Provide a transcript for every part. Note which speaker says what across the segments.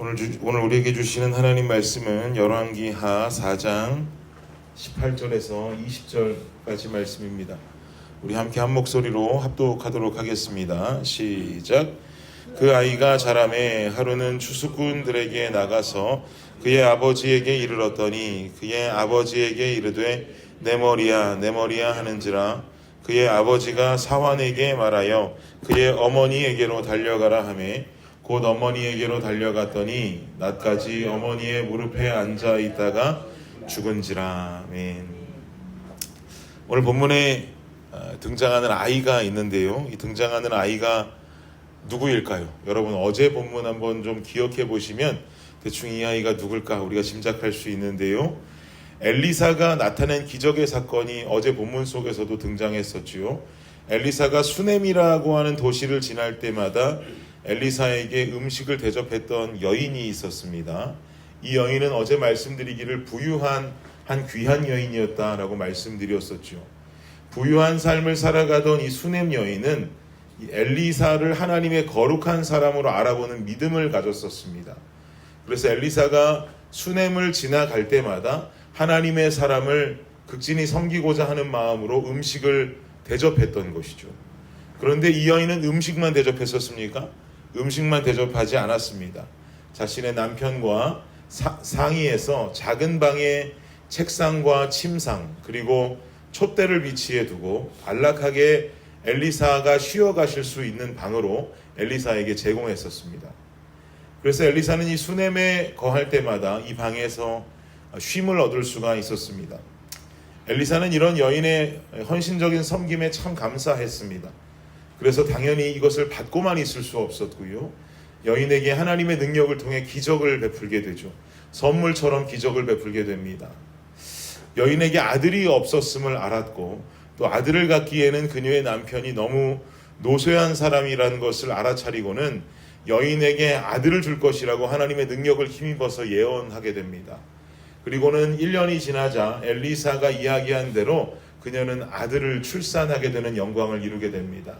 Speaker 1: 오늘 주, 오늘 우리에게 주시는 하나님 말씀은 열왕기하 4장 18절에서 20절까지 말씀입니다. 우리 함께 한 목소리로 합독하도록 하겠습니다. 시작. 그 아이가 자라매 하루는 추수꾼들에게 나가서 그의 아버지에게 이르렀더니 그의 아버지에게 이르되 내 머리야 내 머리야 하는지라 그의 아버지가 사환에게 말하여 그의 어머니에게로 달려가라 하매 곧 어머니에게로 달려갔더니 낮까지 어머니의 무릎에 앉아 있다가 죽은지라 아멘. 오늘 본문에 어, 등장하는 아이가 있는데요. 이 등장하는 아이가 누구일까요? 여러분 어제 본문 한번 좀 기억해 보시면 대충 이 아이가 누굴까 우리가 짐작할 수 있는데요. 엘리사가 나타낸 기적의 사건이 어제 본문 속에서도 등장했었지요. 엘리사가 수넴이라고 하는 도시를 지날 때마다 엘리사에게 음식을 대접했던 여인이 있었습니다. 이 여인은 어제 말씀드리기를 부유한 한 귀한 여인이었다라고 말씀드렸었죠. 부유한 삶을 살아가던 이 수넴 여인은 이 엘리사를 하나님의 거룩한 사람으로 알아보는 믿음을 가졌었습니다. 그래서 엘리사가 수넴을 지나갈 때마다 하나님의 사람을 극진히 섬기고자 하는 마음으로 음식을 대접했던 것이죠. 그런데 이 여인은 음식만 대접했었습니까? 음식만 대접하지 않았습니다. 자신의 남편과 사- 상의해서 작은 방에 책상과 침상 그리고 촛대를 비치해 두고 안락하게 엘리사가 쉬어 가실 수 있는 방으로 엘리사에게 제공했었습니다. 그래서 엘리사는 이 수넴에 거할 때마다 이 방에서 쉼을 얻을 수가 있었습니다. 엘리사는 이런 여인의 헌신적인 섬김에 참 감사했습니다. 그래서 당연히 이것을 받고만 있을 수 없었고요. 여인에게 하나님의 능력을 통해 기적을 베풀게 되죠. 선물처럼 기적을 베풀게 됩니다. 여인에게 아들이 없었음을 알았고 또 아들을 갖기에는 그녀의 남편이 너무 노쇠한 사람이라는 것을 알아차리고는 여인에게 아들을 줄 것이라고 하나님의 능력을 힘입어서 예언하게 됩니다. 그리고는 1년이 지나자 엘리사가 이야기한 대로 그녀는 아들을 출산하게 되는 영광을 이루게 됩니다.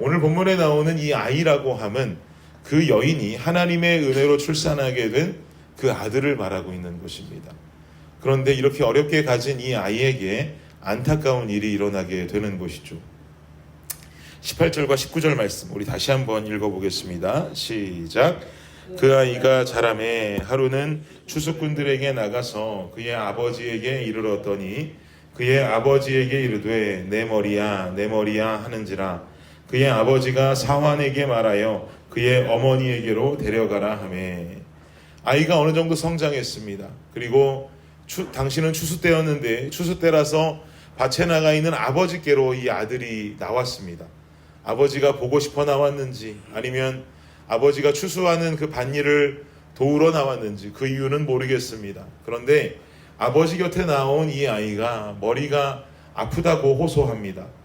Speaker 1: 오늘 본문에 나오는 이 아이라고 함은 그 여인이 하나님의 은혜로 출산하게 된 그 아들을 말하고 있는 것입니다. 그런데 이렇게 어렵게 가진 이 아이에게 안타까운 일이 일어나게 되는 것이죠. 18절과 19절 말씀 우리 다시 한번 읽어보겠습니다. 시작. 그 아이가 자라매 하루는 추수꾼들에게 나가서 그의 아버지에게 이르렀더니 그의 아버지에게 이르되 내 머리야 내 머리야 하는지라 그의 아버지가 사환에게 말하여 그의 어머니에게로 데려가라 하매 아이가 어느 정도 성장했습니다. 그리고 추, 당신은 추수 때였는데 추수 때라서 밭에 나가 있는 아버지께로 이 아들이 나왔습니다. 아버지가 보고 싶어 나왔는지 아니면 아버지가 추수하는 그 밭일을 도우러 나왔는지 그 이유는 모르겠습니다. 그런데 아버지 곁에 나온 이 아이가 머리가 아프다고 호소합니다.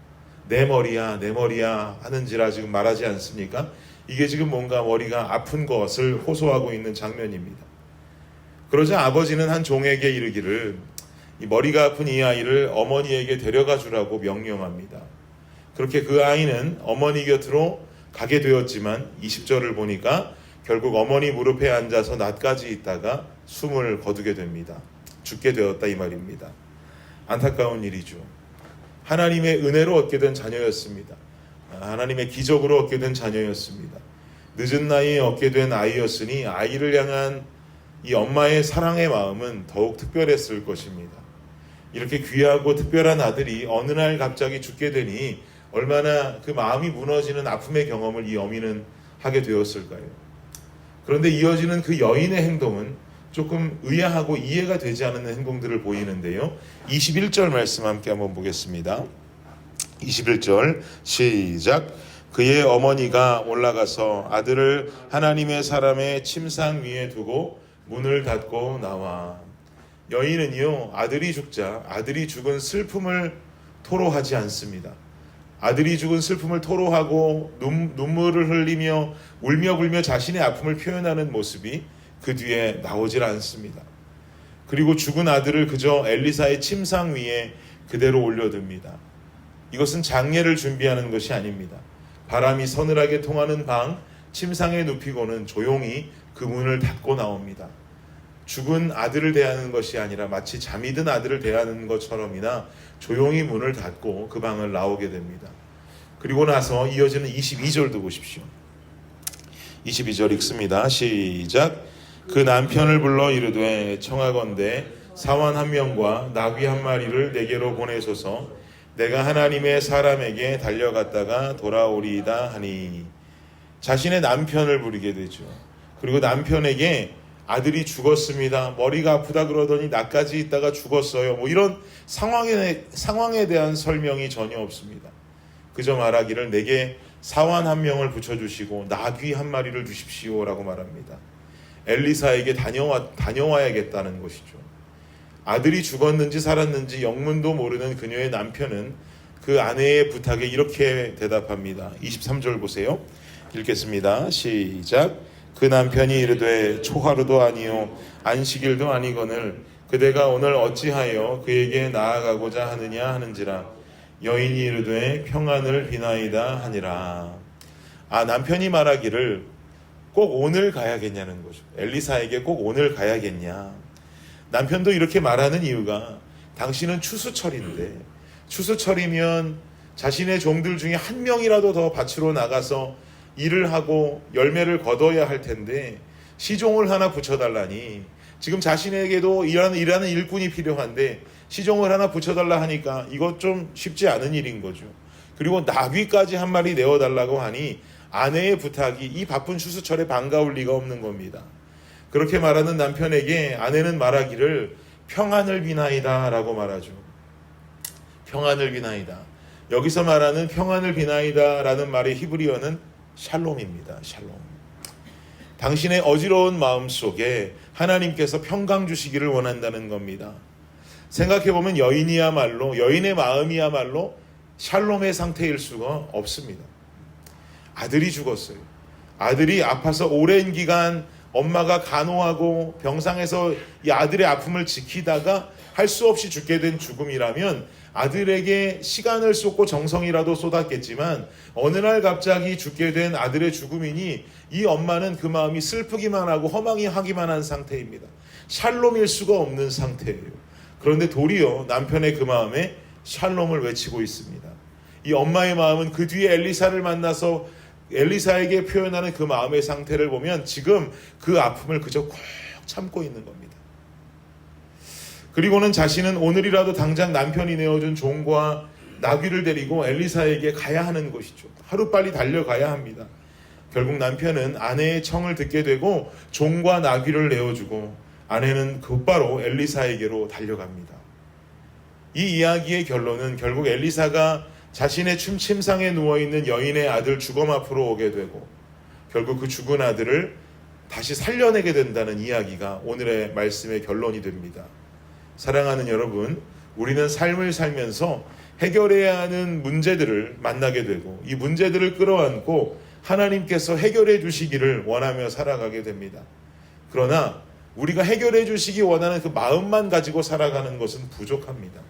Speaker 1: 내 머리야, 내 머리야 하는지라 지금 말하지 않습니까? 이게 지금 뭔가 머리가 아픈 것을 호소하고 있는 장면입니다. 그러자 아버지는 한 종에게 이르기를 이 머리가 아픈 이 아이를 어머니에게 데려가 주라고 명령합니다. 그렇게 그 아이는 어머니 곁으로 가게 되었지만 20절을 보니까 결국 어머니 무릎에 앉아서 낮까지 있다가 숨을 거두게 됩니다. 죽게 되었다 이 말입니다. 안타까운 일이죠. 하나님의 은혜로 얻게 된 자녀였습니다. 하나님의 기적으로 얻게 된 자녀였습니다. 늦은 나이에 얻게 된 아이였으니 아이를 향한 이 엄마의 사랑의 마음은 더욱 특별했을 것입니다. 이렇게 귀하고 특별한 아들이 어느 날 갑자기 죽게 되니 얼마나 그 마음이 무너지는 아픔의 경험을 이 어미는 하게 되었을까요? 그런데 이어지는 그 여인의 행동은 조금 의아하고 이해가 되지 않는 행동들을 보이는데요. 21절 말씀 함께 한번 보겠습니다. 21절 시작. 그의 어머니가 올라가서 아들을 하나님의 사람의 침상 위에 두고 문을 닫고 나와. 여인은요, 아들이 죽자 아들이 죽은 슬픔을 토로하지 않습니다. 아들이 죽은 슬픔을 토로하고 눈, 눈물을 흘리며 울며 불며 자신의 아픔을 표현하는 모습이 그 뒤에 나오질 않습니다. 그리고 죽은 아들을 그저 엘리사의 침상 위에 그대로 올려둡니다. 이것은 장례를 준비하는 것이 아닙니다. 바람이 서늘하게 통하는 방, 침상에 눕히고는 조용히 그 문을 닫고 나옵니다. 죽은 아들을 대하는 것이 아니라 마치 잠이 든 아들을 대하는 것처럼이나 조용히 문을 닫고 그 방을 나오게 됩니다. 그리고 나서 이어지는 22절도 보십시오. 22절 읽습니다. 시작. 그 남편을 불러 이르되 청하건대 사원 한 명과 나귀 한 마리를 내게로 보내소서 내가 하나님의 사람에게 달려갔다가 돌아오리이다 하니 자신의 남편을 부르게 되죠. 그리고 남편에게 아들이 죽었습니다. 머리가 아프다 그러더니 나까지 있다가 죽었어요. 뭐 이런 상황에 상황에 대한 설명이 전혀 없습니다. 그저 말하기를 내게 사환 한 명을 붙여주시고 나귀 한 마리를 주십시오라고 말합니다. 엘리사에게 다녀와 다녀와야겠다는 것이죠. 아들이 죽었는지 살았는지 영문도 모르는 그녀의 남편은 그 아내의 부탁에 이렇게 대답합니다. 23절 보세요. 읽겠습니다. 시작. 그 남편이 이르되 초하루도 아니요 안식일도 아니거늘 그대가 오늘 어찌하여 그에게 나아가고자 하느냐 하는지라 여인이 이르되 평안을 비나이다 하니라. 아 남편이 말하기를 꼭 오늘 가야겠냐는 거죠. 엘리사에게 꼭 오늘 가야겠냐. 남편도 이렇게 말하는 이유가 당신은 추수철인데 추수철이면 자신의 종들 중에 한 명이라도 더 밭으로 나가서 일을 하고 열매를 거둬야 할 텐데 시종을 하나 붙여달라니 지금 자신에게도 일하는, 일하는 일꾼이 필요한데 시종을 하나 붙여달라 하니까 이것 좀 쉽지 않은 일인 거죠. 그리고 나귀까지 한 마리 내어달라고 하니 아내의 부탁이 이 바쁜 추수철에 반가울 리가 없는 겁니다. 그렇게 말하는 남편에게 아내는 말하기를 평안을 비나이다 라고 말하죠. 평안을 비나이다. 여기서 말하는 평안을 비나이다 라는 말의 히브리어는 샬롬입니다. 샬롬. 당신의 어지러운 마음 속에 하나님께서 평강 주시기를 원한다는 겁니다. 생각해보면 여인이야말로, 여인의 마음이야말로 샬롬의 상태일 수가 없습니다. 아들이 죽었어요. 아들이 아파서 오랜 기간 엄마가 간호하고 병상에서 이 아들의 아픔을 지키다가 할 수 없이 죽게 된 죽음이라면 아들에게 시간을 쏟고 정성이라도 쏟았겠지만 어느 날 갑자기 죽게 된 아들의 죽음이니 이 엄마는 그 마음이 슬프기만 하고 허망이 하기만 한 상태입니다. 샬롬일 수가 없는 상태예요. 그런데 도리어 남편의 그 마음에 샬롬을 외치고 있습니다. 이 엄마의 마음은 그 뒤에 엘리사를 만나서 엘리사에게 표현하는 그 마음의 상태를 보면 지금 그 아픔을 그저 꼭 참고 있는 겁니다. 그리고는 자신은 오늘이라도 당장 남편이 내어준 종과 나귀를 데리고 엘리사에게 가야 하는 것이죠. 하루빨리 달려가야 합니다. 결국 남편은 아내의 청을 듣게 되고 종과 나귀를 내어주고 아내는 곧바로 엘리사에게로 달려갑니다. 이 이야기의 결론은 결국 엘리사가 자신의 춤 침상에 누워 있는 여인의 아들 주검 앞으로 오게 되고 결국 그 죽은 아들을 다시 살려내게 된다는 이야기가 오늘의 말씀의 결론이 됩니다. 사랑하는 여러분, 우리는 삶을 살면서 해결해야 하는 문제들을 만나게 되고 이 문제들을 끌어안고 하나님께서 해결해 주시기를 원하며 살아가게 됩니다. 그러나 우리가 해결해 주시기 원하는 그 마음만 가지고 살아가는 것은 부족합니다.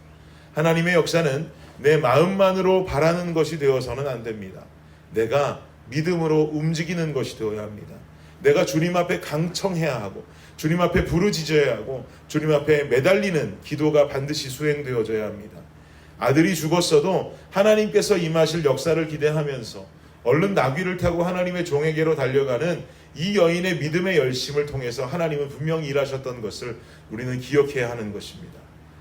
Speaker 1: 하나님의 역사는 내 마음만으로 바라는 것이 되어서는 안 됩니다. 내가 믿음으로 움직이는 것이 되어야 합니다. 내가 주님 앞에 강청해야 하고 주님 앞에 부르짖어야 하고 주님 앞에 매달리는 기도가 반드시 수행되어져야 합니다. 아들이 죽었어도 하나님께서 임하실 역사를 기대하면서 얼른 나귀를 타고 하나님의 종에게로 달려가는 이 여인의 믿음의 열심을 통해서 하나님은 분명히 일하셨던 것을 우리는 기억해야 하는 것입니다.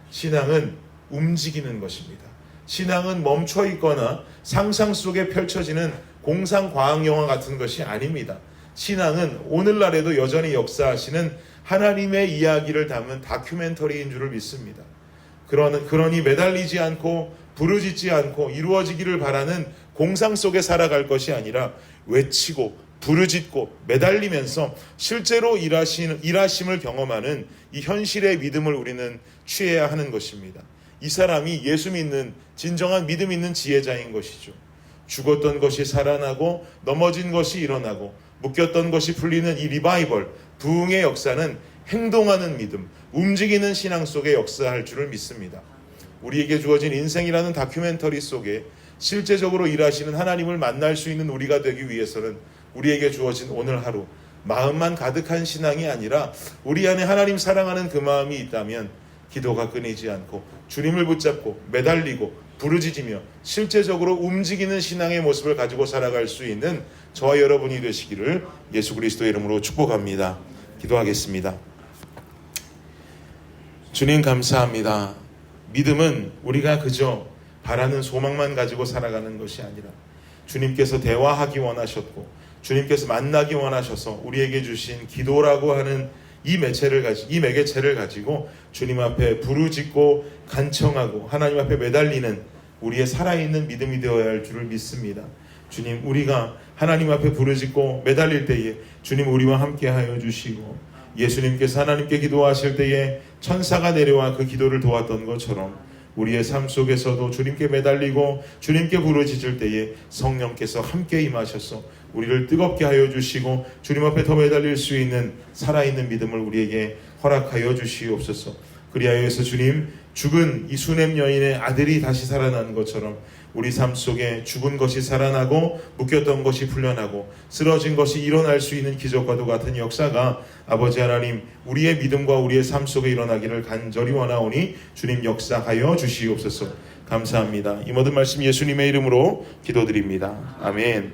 Speaker 1: 신앙은 움직이는 것입니다. 신앙은 멈춰 있거나 상상 속에 펼쳐지는 공상 과학 영화 같은 것이 아닙니다. 신앙은 오늘날에도 여전히 역사하시는 하나님의 이야기를 담은 다큐멘터리인 줄을 믿습니다. 그러니, 그러니 매달리지 않고 부르짖지 않고 이루어지기를 바라는 공상 속에 살아갈 것이 아니라 외치고 부르짖고 매달리면서 실제로 일하신, 일하심을 경험하는 이 현실의 믿음을 우리는 취해야 하는 것입니다. 이 사람이 예수 믿는 진정한 믿음 있는 지혜자인 것이죠. 죽었던 것이 살아나고 넘어진 것이 일어나고 묶였던 것이 풀리는 이 리바이벌 부흥의 역사는 행동하는 믿음, 움직이는 신앙 속에 역사할 줄을 믿습니다. 우리에게 주어진 인생이라는 다큐멘터리 속에 실제적으로 일하시는 하나님을 만날 수 있는 우리가 되기 위해서는 우리에게 주어진 오늘 하루 마음만 가득한 신앙이 아니라 우리 안에 하나님 사랑하는 그 마음이 있다면 기도가 끊이지 않고 주님을 붙잡고 매달리고 부르짖으며 실제적으로 움직이는 신앙의 모습을 가지고 살아갈 수 있는 저와 여러분이 되시기를 예수 그리스도의 이름으로 축복합니다. 기도하겠습니다. 주님 감사합니다. 믿음은 우리가 그저 바라는 소망만 가지고 살아가는 것이 아니라 주님께서 대화하기 원하셨고 주님께서 만나기 원하셔서 우리에게 주신 기도라고 하는 이 매체를 가지 이 매개체를 가지고 주님 앞에 부르짖고 간청하고 하나님 앞에 매달리는 우리의 살아있는 믿음이 되어야 할 줄을 믿습니다. 주님 우리가 하나님 앞에 부르짖고 매달릴 때에 주님 우리와 함께 하여 주시고 예수님께서 하나님께 기도하실 때에 천사가 내려와 그 기도를 도왔던 것처럼 우리의 삶 속에서도 주님께 매달리고 주님께 부르짖을 때에 성령께서 함께 임하셔서 우리를 뜨겁게 하여 주시고 주님 앞에 더 매달릴 수 있는 살아있는 믿음을 우리에게 허락하여 주시옵소서. 그리하여서 주님 죽은 이 수냄 여인의 아들이 다시 살아난 것처럼 우리 삶 속에 죽은 것이 살아나고 묶였던 것이 풀려나고 쓰러진 것이 일어날 수 있는 기적과도 같은 역사가 아버지 하나님 우리의 믿음과 우리의 삶 속에 일어나기를 간절히 원하오니 주님 역사하여 주시옵소서. 감사합니다. 이 모든 말씀 예수님의 이름으로 기도드립니다. 아멘